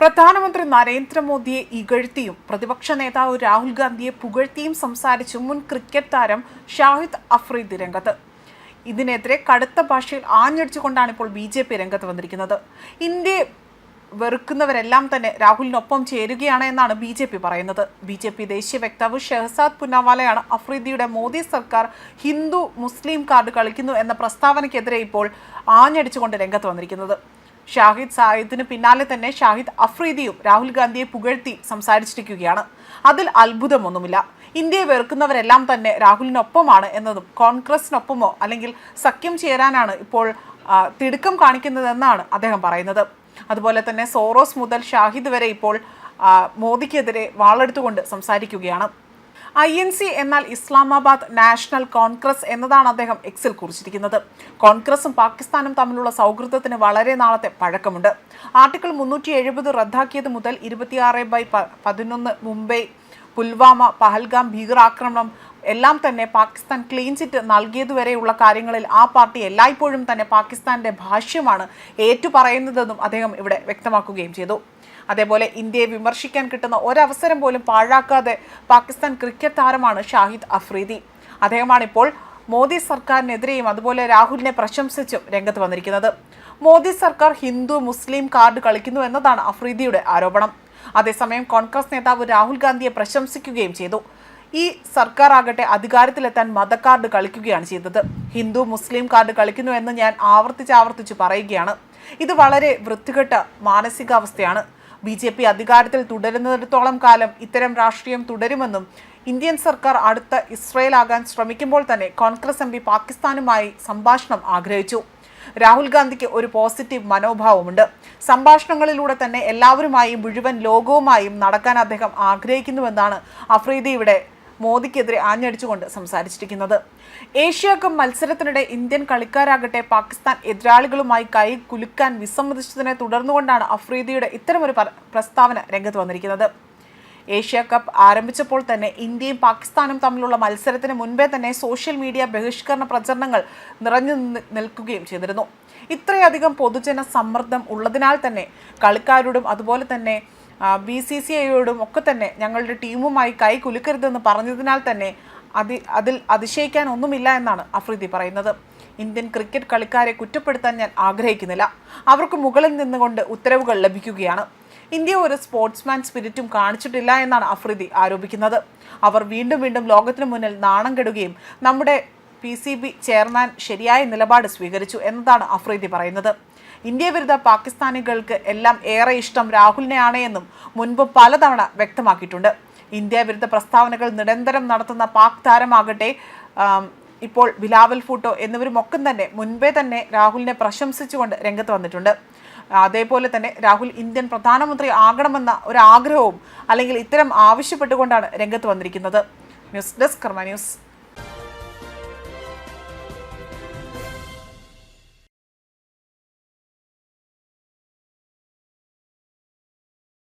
പ്രധാനമന്ത്രി നരേന്ദ്രമോദിയെ ഇകഴ്ത്തിയും പ്രതിപക്ഷ നേതാവ് രാഹുൽ ഗാന്ധിയെ പുകഴ്ത്തിയും സംസാരിച്ചു മുൻ ക്രിക്കറ്റ് താരം ഷാഹിദ് അഫ്രീദി രംഗത്ത്. ഇതിനെതിരെ കടുത്ത ഭാഷയിൽ ആഞ്ഞടിച്ചുകൊണ്ടാണ് ഇപ്പോൾ ബി ജെ പി രംഗത്ത് വന്നിരിക്കുന്നത്. ഇന്ത്യയെ വെറുക്കുന്നവരെല്ലാം തന്നെ രാഹുലിനൊപ്പം ചേരുകയാണ് എന്നാണ് ബി ജെ പി പറയുന്നത്. ബി ജെ പി ദേശീയ വക്താവ് ഷെഹസാദ് പുന്നാവാലയാണ് അഫ്രീദിയുടെ മോദി സർക്കാർ ഹിന്ദു മുസ്ലിം കാർഡ് കളിക്കുന്നു എന്ന പ്രസ്താവനയ്ക്കെതിരെ ഇപ്പോൾ ആഞ്ഞടിച്ചുകൊണ്ട് രംഗത്ത് വന്നിരിക്കുന്നത്. ഷാഹിദ് സായിദിന് പിന്നാലെ തന്നെ ഷാഹിദ് അഫ്രീദിയും രാഹുൽ ഗാന്ധിയെ പുകഴ്ത്തി സംസാരിച്ചിരിക്കുകയാണ്. അതിൽ അത്ഭുതമൊന്നുമില്ല. ഇന്ത്യയെ വെറുക്കുന്നവരെല്ലാം തന്നെ രാഹുലിനൊപ്പമാണ് എന്നതും കോൺഗ്രസിനൊപ്പമോ അല്ലെങ്കിൽ സഖ്യം ചേരാനാണ് ഇപ്പോൾ തിടുക്കം കാണിക്കുന്നതെന്നാണ് അദ്ദേഹം പറയുന്നത്. അതുപോലെ തന്നെ സോറോസ് മുതൽ ഷാഹിദ് വരെ ഇപ്പോൾ മോദിക്കെതിരെ വാളെടുത്തുകൊണ്ട് സംസാരിക്കുകയാണ്. ഐ എൻ സി എന്നാൽ ഇസ്ലാമാബാദ് നാഷണൽ കോൺഗ്രസ് എന്നതാണ് അദ്ദേഹം എക്സിൽ കുറിച്ചിരിക്കുന്നത്. കോൺഗ്രസും പാകിസ്ഥാനും തമ്മിലുള്ള സൗഹൃദത്തിന് വളരെ നാളത്തെ പഴക്കമുണ്ട്. ആർട്ടിക്കിൾ മുന്നൂറ്റി എഴുപത് റദ്ദാക്കിയത് മുതൽ ഇരുപത്തിയാറ് ബൈ പതിനൊന്ന് മുംബൈ പുൽവാമ പഹൽഗാം ഭീകരാക്രമണം എല്ലാം തന്നെ പാകിസ്ഥാൻ ക്ലീൻ ചിറ്റ് നൽകിയതുവരെയുള്ള കാര്യങ്ങളിൽ ആ പാർട്ടി എല്ലായ്പ്പോഴും തന്നെ പാകിസ്ഥാന്റെ ഭാഷ്യമാണ് ഏറ്റുപറയുന്നതെന്നും അദ്ദേഹം ഇവിടെ വ്യക്തമാക്കുകയും ചെയ്തു. അതേപോലെ ഇന്ത്യയെ വിമർശിക്കാൻ കിട്ടുന്ന ഒരവസരം പോലും പാഴാക്കാതെ പാകിസ്ഥാൻ ക്രിക്കറ്റ് താരമാണ് ഷാഹിദ് അഫ്രീദി. അദ്ദേഹമാണ് ഇപ്പോൾ മോദി സർക്കാരിനെതിരെയും അതുപോലെ രാഹുലിനെ പ്രശംസിച്ചും രംഗത്ത് വന്നിരിക്കുന്നത്. മോദി സർക്കാർ ഹിന്ദു മുസ്ലിം കാർഡ് കളിക്കുന്നു എന്നതാണ് അഫ്രീദിയുടെ ആരോപണം. അതേസമയം കോൺഗ്രസ് നേതാവ് രാഹുൽ ഗാന്ധിയെ പ്രശംസിക്കുകയും ചെയ്തു. ഈ സർക്കാർ ആകട്ടെ അധികാരത്തിലെത്താൻ കാർഡ് കളിക്കുകയാണ് ചെയ്തത്. ഹിന്ദു മുസ്ലിം കാർഡ് കളിക്കുന്നു എന്ന് ഞാൻ ആവർത്തിച്ച് ആവർത്തിച്ച് പറയുകയാണ്. ഇത് വളരെ വൃത്തികെട്ട മാനസികാവസ്ഥയാണ്. ബി ജെ പി അധികാരത്തിൽ തുടരുന്നിടത്തോളം കാലം ഇത്തരം രാഷ്ട്രീയം തുടരുമെന്നും ഇന്ത്യൻ സർക്കാർ അടുത്ത ഇസ്രയേൽ ആകാൻ ശ്രമിക്കുമ്പോൾ തന്നെ കോൺഗ്രസ് എം പി പാകിസ്ഥാനുമായി സംഭാഷണം ആഗ്രഹിച്ചു. രാഹുൽ ഗാന്ധിക്ക് ഒരു പോസിറ്റീവ് മനോഭാവമുണ്ട്. സംഭാഷണങ്ങളിലൂടെ തന്നെ എല്ലാവരുമായും മുഴുവൻ ലോകവുമായും നടക്കാൻ അദ്ദേഹം ആഗ്രഹിക്കുന്നുവെന്നാണ് അഫ്രീദി ഇവിടെ മോദിക്കെതിരെ ആഞ്ഞടിച്ചുകൊണ്ട് സംസാരിച്ചിരിക്കുന്നത്. ഏഷ്യ കപ്പ് മത്സരത്തിനിടെ ഇന്ത്യൻ കളിക്കാരാകട്ടെ പാകിസ്ഥാൻ എതിരാളികളുമായി കൈ കുലുക്കാൻ വിസമ്മതിച്ചതിനെ തുടർന്നുകൊണ്ടാണ് അഫ്രീദിയുടെ ഇത്തരമൊരു പ്രസ്താവന രംഗത്ത് വന്നിരിക്കുന്നത്. ഏഷ്യ കപ്പ് ആരംഭിച്ചപ്പോൾ തന്നെ ഇന്ത്യയും പാകിസ്ഥാനും തമ്മിലുള്ള മത്സരത്തിന് മുൻപേ തന്നെ സോഷ്യൽ മീഡിയ ബഹിഷ്കരണ പ്രചരണങ്ങൾ നിറഞ്ഞു നിൽക്കുകയും ചെയ്തിരുന്നു. ഇത്രയധികം പൊതുജന സമ്മർദ്ദം ഉള്ളതിനാൽ തന്നെ കളിക്കാരോടും അതുപോലെ തന്നെ ബി സി സി ഐയോടും ഒക്കെ തന്നെ ഞങ്ങളുടെ ടീമുമായി കൈ കുലുക്കരുതെന്ന് പറഞ്ഞതിനാൽ തന്നെ അതി അതിൽ അതിശയിക്കാൻ ഒന്നുമില്ല എന്നാണ് അഫ്രീദി പറയുന്നത്. ഇന്ത്യൻ ക്രിക്കറ്റ് കളിക്കാരെ കുറ്റപ്പെടുത്താൻ ഞാൻ ആഗ്രഹിക്കുന്നില്ല. അവർക്ക് മുകളിൽ നിന്നുകൊണ്ട് ഉത്തരവുകൾ ലഭിക്കുകയാണ്. ഇന്ത്യ ഒരു സ്പോർട്സ്മാൻ സ്പിരിറ്റും കാണിച്ചിട്ടില്ല എന്നാണ് അഫ്രീദി ആരോപിക്കുന്നത്. അവർ വീണ്ടും വീണ്ടും ലോകത്തിന് മുന്നിൽ നാണം കെടുകയും നമ്മുടെ പി സി ബി ചെയർമാൻ ശരിയായ നിലപാട് സ്വീകരിച്ചു എന്നതാണ് അഫ്രീദി പറയുന്നത്. ഇന്ത്യ വിരുദ്ധ പാകിസ്ഥാനികൾക്ക് എല്ലാം ഏറെ ഇഷ്ടം രാഹുലിനെയാണ് എന്നും മുൻപ് പലതവണ വ്യക്തമാക്കിയിട്ടുണ്ട്. ഇന്ത്യ വിരുദ്ധ പ്രസ്താവനകൾ നിരന്തരം നടത്തുന്ന പാക് താരമാകട്ടെ ഇപ്പോൾ ബിലാവൽ ഫൂട്ടോ എന്നിവരും ഒക്കെ തന്നെ മുൻപേ തന്നെ രാഹുലിനെ പ്രശംസിച്ചുകൊണ്ട് രംഗത്ത് വന്നിട്ടുണ്ട്. അതേപോലെ തന്നെ രാഹുൽ ഇന്ത്യൻ പ്രധാനമന്ത്രി ആകണമെന്ന ഒരു ആഗ്രഹവും അല്ലെങ്കിൽ ഇത്തരം ആവശ്യപ്പെട്ടുകൊണ്ടാണ് രംഗത്ത് വന്നിരിക്കുന്നത്. News desk Karma news.